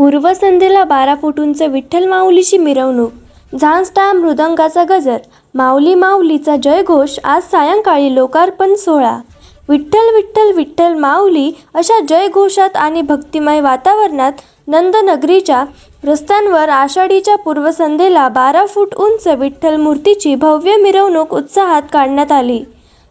पूर्वसंध्येला बारा फूट उंच विठ्ठल माऊलीची मिरवणूक. झांजटा मृदंगाचा गजर माऊली माऊलीचा जयघोष आज सायंकाळी लोकार्पण सोहळा. विठ्ठल विठ्ठल विठ्ठल माऊली अशा जयघोषात आणि भक्तिमय वातावरणात नंदनगरीच्या रस्त्यांवर आषाढीच्या पूर्वसंध्येला बारा फूट उंच विठ्ठल मूर्तीची भव्य मिरवणूक उत्साहात काढण्यात आली.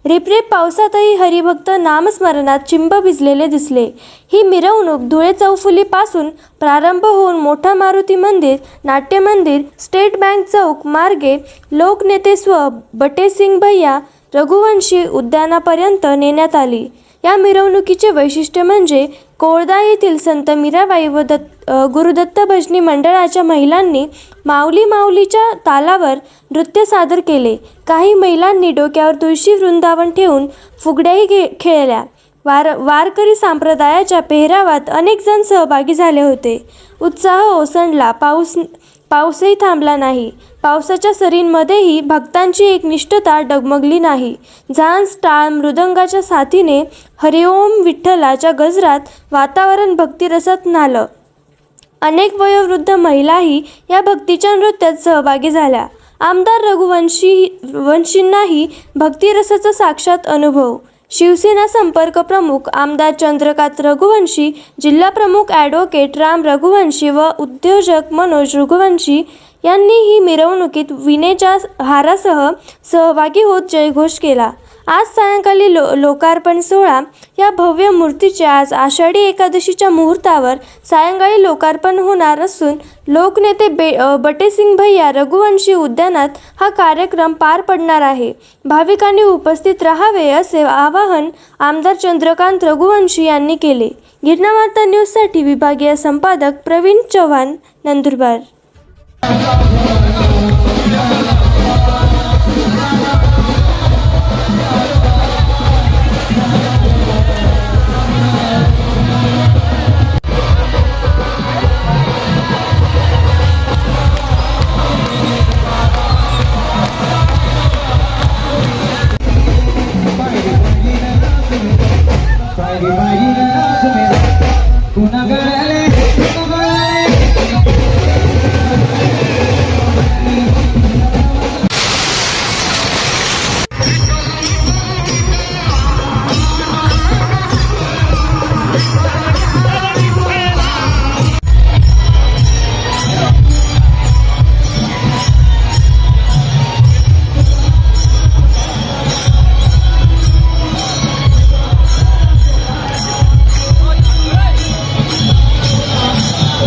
रिपरिप पावसातही हरिभक्त नामस्मरणात चिंब भिजलेले दिसले. ही मिरवणूक धुळे चौफुलीपासून प्रारंभ होऊन मोठा मारुती मंदिर नाट्य मंदिर स्टेट बँक चौक मार्गे लोकनेते स्व बटेसिंग भैया रघुवंशी उद्यानापर्यंत नेण्यात आली. या मिरवणुकीचे वैशिष्ट्य म्हणजे कोळदा येथील संत मीराबाई व दत्त गुरुदत्त भजनी मंडळाच्या महिलांनी माऊली माऊलीच्या तालावर नृत्य सादर केले. काही महिलांनी डोक्यावर तुळशी वृंदावन ठेवून फुगड्याही खे खेळल्या. वार वारकरी संप्रदायाच्या पेहरावात अनेक जण सहभागी झाले होते. उत्साह ओसंडला. पाऊस पाऊसही थांबला नाही. पावसाच्या सरींमध्येही भक्तांची एक निष्ठता डगमगली नाही. झांज टाळ मृदंगाच्या साथीने हरिओम विठ्ठलाच्या गजरात वातावरण भक्तिरसात नालं. अनेक वयोवृद्ध महिलाही या भक्तीच्या नृत्यात सहभागी झाल्या. आमदार रघुवंशी वंशींनाही भक्तिरसाचा साक्षात अनुभव. शिवसेना संपर्क प्रमुख आमदार चंद्रकांत रघुवंशी जिल्हा प्रमुख ॲडव्होकेट राम रघुवंशी व उद्योजक मनोज रघुवंशी यांनी ही मिरवणुकीत विनेच्या हारासह सहभागी होत जयघोष केला. आज सायंकाळी लो लोकार्पण सोहळा. या भव्य मूर्तीचे आज आषाढी एकादशीच्या मुहूर्तावर सायंकाळी लोकार्पण होणार असून लोकनेते बे बटेसिंग भैया रघुवंशी उद्यानात हा कार्यक्रम पार पडणार आहे. भाविकांनी उपस्थित राहावे असे आवाहन आमदार चंद्रकांत रघुवंशी यांनी केले. गिरणावार्ता न्यूजसाठी विभागीय संपादक प्रवीण चव्हाण नंदुरबार. ગુનાગાર